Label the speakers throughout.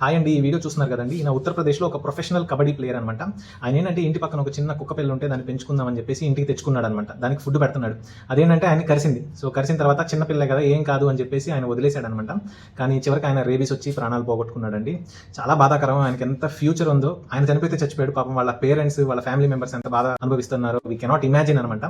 Speaker 1: Hi అండి ఈ video చూస్తున్నారు కదండి. ఈయన ఉత్తరప్రదేశ్లో ఒక ప్రొఫెషనల్ కబడ్డీ ప్లేయర్ అనమాట ఆయన ఏంటంటే ఇంటి పక్కన ఒక చిన్న కుక్క పిల్ల ఉంటే దాన్ని పెంచుకుందామని చెప్పేసి ఇంటికి తెచ్చుకున్నాడు అనమాట దానికి ఫుడ్ పెడుతున్నాడు. అదేంటంటే ఆయన కరిసింది. సో కరిసిన తర్వాత చిన్న పిల్ల కదా ఏం కాదు అని చెప్పేసి ఆయన వదిలేశాడు అనమాట కానీ చివరికి ఆయన రేబీస్ వచ్చి ప్రాణాలు పోగొట్టుకున్నాడండి. చాలా బాధాకరం. ఆయనకి ఎంత ఫ్యూచర్ ఉందో ఆయన చనిపోతే చచ్చిపోయాడు. పాపం వాళ్ళ పేరెంట్స్ వాళ్ళ ఫ్యామిలీ మెంబర్స్ ఎంత బాధ అనుభవిస్తున్నారో వీ కెనాట్ ఇమాజిన్ అనమాట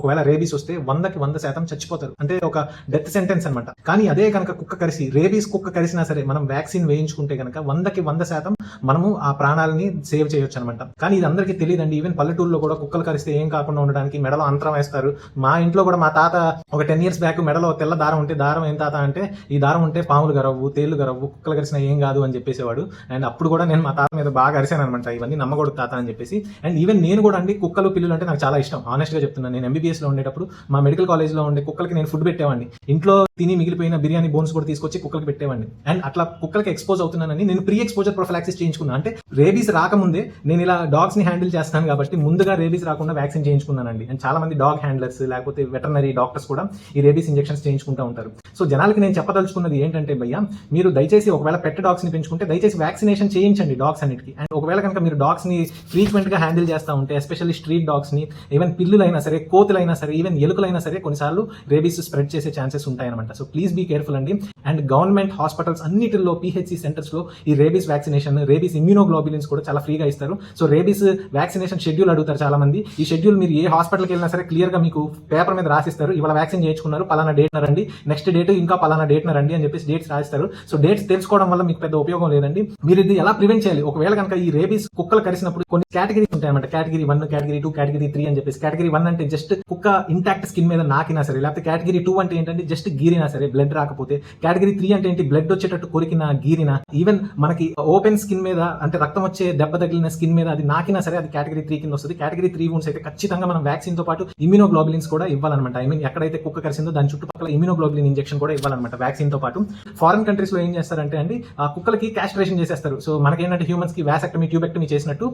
Speaker 1: ఒకవేళ రేబీస్ వస్తే వందకి వంద శాతం చచ్చిపోతారు. అంటే ఒక డెత్ సెంటెన్స్ అనమాట కానీ అదే కనుక కుక్క కరిసి రేబీస్ కుక్క కరిసినా సరే మనం వ్యాక్సిన్ వేయించుకుంటే కనుక వందకి వంద శాతం మనము ఆ ప్రాణాలని సేవ్ చేయొచ్చు అనమాట కానీ ఇది అందరికీ తెలియదండి. ఈవెన్ పల్లెటూరులో కూడా కుక్కలు కరిస్తే ఏం కాకుండా ఉండడానికి మెడలో అంతరం వేస్తారు. మా ఇంట్లో కూడా మా తాత ఒక టెన్ ఇయర్స్ బ్యాక్ మెడలో తెల్ల దారం ఉంటే దారం ఏం తాత అంటే ఈ దారం ఉంటే పాములు గరవ్వు తేళ్ళు గరవ్వు కుక్కలు కరిసినా ఏం కాదు అని చెప్పేసేవాడు. అండ్ అప్పుడు కూడా నేను మా తాత మీద బాగా అరిశాను అనమాట ఇవన్నీ నమ్మకూడదు తాత అని చెప్పేసి. అండ్ ఈవెన్ నేను కూడా అండి కుక్కలు పిల్లలు అంటే నాకు చాలా ఇష్టం. ఆనెస్ట్గా చెప్తున్నాను నేను ఎంబీబీఎస్లో ఉండేటప్పుడు మా మెడికల్ కాలేజ్లో ఉండే కుక్కలకి నేను ఫుడ్ పెట్టేవాడిని. ఇంట్లో తిని మిగిలిపోయిన బిర్యానీ బోన్స్ కూడా తీసుకొచ్చి కుక్కలకి పెట్టేవాడిని. అండ్ అట్లా కుక్కలకి ఎక్స్పోజ్ అవుతున్నానని నేను ప్రీ ఎక్స్పోజర్ ప్రొఫిలాక్సిస్ చేయించుకున్నాను అంటే రేబీస్ రాకముందే నేను ఇలా డాగ్స్ని హ్యాండిల్ చేస్తాను కాబట్టి ముందుగా రేబీస్ రాకుండా వ్యాక్సిన్ చేయించుకున్నానండి. అండ్ చాలా మంది డాగ్ హ్యాండ్లర్స్ లేకపోతే వెటర్నరీ డాక్టర్స్ కూడా ఈ రేబీస్ ఇంజెక్షన్స్ చేయించుకుంటూ ఉంటారు. సో జనాలకి నేను చెప్పదలుచుకున్నది ఏంటంటే భయ్య మీరు దయచేసి ఒకవేళ పెట్ డాగ్స్ని పెంచుకుంటే దయచేసి వ్యాక్సినేషన్ చేయించండి డాగ్స్ అన్నిటికి. అండ్ ఒకవేళ కనుక మీరు డాగ్స్ని ఫ్రీక్వెంట్గా హ్యాండిల్ చేస్తూ ఉంటే ఎస్పెషల్లీ స్ట్రీట్ డాగ్స్ని ఈవెన్ పిల్లులైనా సరే కోతులైనా సరే ఈవెన్ ఎలుకలైనా సరే కొన్నిసార్లు రేబీస్ స్ప్రెడ్ చేసే ఛాన్సెస్ ఉంటాయన్నమాట. సో ప్లీజ్ బీ కేర్ఫుల్ అండి. అండ్ గవర్నమెంట్ హాస్పిటల్స్ అన్నిటిలో పిహెచ్సి సెంటర్స్లో ఈ రేబీస్ వ్యాక్సినేషన్ రేబీస్ ఇమ్యూనోగ్లోబులిన్స్ కూడా చాలా ఫ్రీగా ఇస్తారు. సో రేబీస్ వ్యాక్సినేషన్ షెడ్యూల్ అడుగుతారు చాలా మంది ఈ షెడ్యూల్ మీరు ఏ హాస్పిటల్కి వెళ్ళినా సరే క్లియర్గా మీకు పేపర్ మీద రాసిస్తారు. ఇవాళ వ్యాక్సిన్ చేయించుకున్నారు పలానా డేట్ రండి. నెక్స్ట్ డేట్ ఇంకా పలానా డేట్ రండి అని చెప్పేసి డేట్స్ రాస్తారు. సో డేట్స్ తెలుసుకోవడం వల్ల మీకు పెద్ద ఉపయోగం లేదండి. మీరు ఇది ఎలా ప్రివెంట్ చేయాలి? ఒకవేళ కనుక ఈ రేబీస్ కుక్కలు కరిసినప్పుడు కొన్ని కేటగిరీస్ ఉంటాయన్నమాట. Category one category two category three అని చెప్పేసి. కేటగిరీ వన్ అంటే జస్ట్ కుక్క ఇంటాక్ట్ స్కిన్ మీద నాకినా సరే లేకపోతే కేటగిరీ టూ అంటే ఏంటంటే జస్ట్ గీరినా సరే బ్లడ్ రాకపోతే. కేటగిరీ త్రీ అంటే ఏంటి? బ్లడ్ వచ్చేటట్టు కొరికిన గీరిన ఈవెన్ మనకి ఓపెన్ స్కిన్ మీద అంటే రక్తం వచ్చే దెబ్బ తగిలిన స్కిన్ మీద అది నాకినా సరే అది కేటగిరీ త్రీ కింద వస్తుంది. కేటగిరీ త్రీ వూన్స్ అయితే ఖచ్చితంగా మనం వ్యాక్సిన్తో పాటు ఇమ్యూనోగ్లోబులిన్స్ కూడా ఇవ్వాలన్నమాట. ఐ మీన్ ఎక్కడైతే కుక్క కరిసిందో దాని చుట్టుపక్కల ఇమ్యూనోగ్లోబులిన్ ఇంజెక్షన్ కూడా ఇవ్వాలన్నమాట వ్యాక్సిన్తో పాటు. ఫారెన్ కంట్రీస్లో ఏం చేస్తారంటే అండి ఆ కుక్కలకి క్యాస్ట్రేషన్ చేసేస్తారు. సో మనకేంటంటే హ్యూమన్స్కి వ్యాసెక్టమీ ట్యూబెక్టమీ చేసినట్టు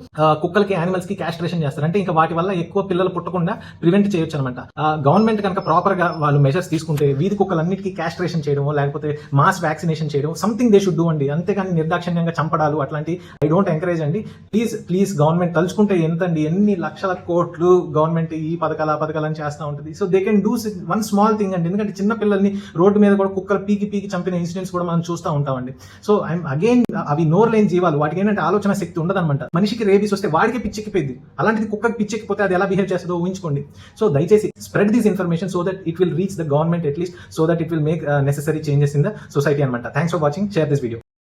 Speaker 1: కుక్కలకి యానిమల్స్కి క్యాస్ట్రేషన్ చేస్తారు. అంటే ఇంకా వాటి వల్ల ఎక్కువ పిల్లలు పుట్టకుండా ప్రివెంట్ చేయొచ్చు అనమాట గవర్నమెంట్ కనుక ప్రాపర్గా వాళ్ళు మెజర్స్ తీసుకుంటే వీధి కుక్కలన్నిటికీ క్యాస్ట్రేషన్ చేయడమో లేకపోతే మాస్ వ్యాక్సినేషన్ చేయడం సంథింగ్ దే షుడ్ డూ అండి. అంతేకాని నిర్దాక్షిణ్యంగా చంపడాలు అట్లాంటి ఐ డోంట్ ఎంకరేజ్ అండి. ప్లీజ్ ప్లీజ్ గవర్నమెంట్ తలుచుకుంటే ఎంతండి? ఎన్ని లక్షల కోట్లు గవర్నమెంట్ ఈ పథకాలు ఆ పథకాలు అని చేస్తూ ఉంటుంది. So they can do one small thing అండి. ఎందుకంటే చిన్న పిల్లల్ని రోడ్డు మీద కూడా కుక్కలు పీకి పీకి చంపిన ఇన్సిడెంట్స్ కూడా మనం చూస్తూ ఉంటామండి. సో ఐఎమ్ అగైన్ అవి నోర్లేని జీవాలు. వాటికి ఏంటంటే ఆలోచన శక్తి ఉండదన్నమాట. మనిషికి రేబీస్ వస్తే వాడికి పిచ్చెక్కిపోయింది అలాంటిది కుక్కకి పిచ్చెక్కిపోతే అది ఎలా బిహేవ్ చేస్తుందో ఊహించుకోండి. సో దయచేసి spread this information so that it will reach the government at least so that it will make necessary changes in the society and manta. Thanks for watching. Share this video.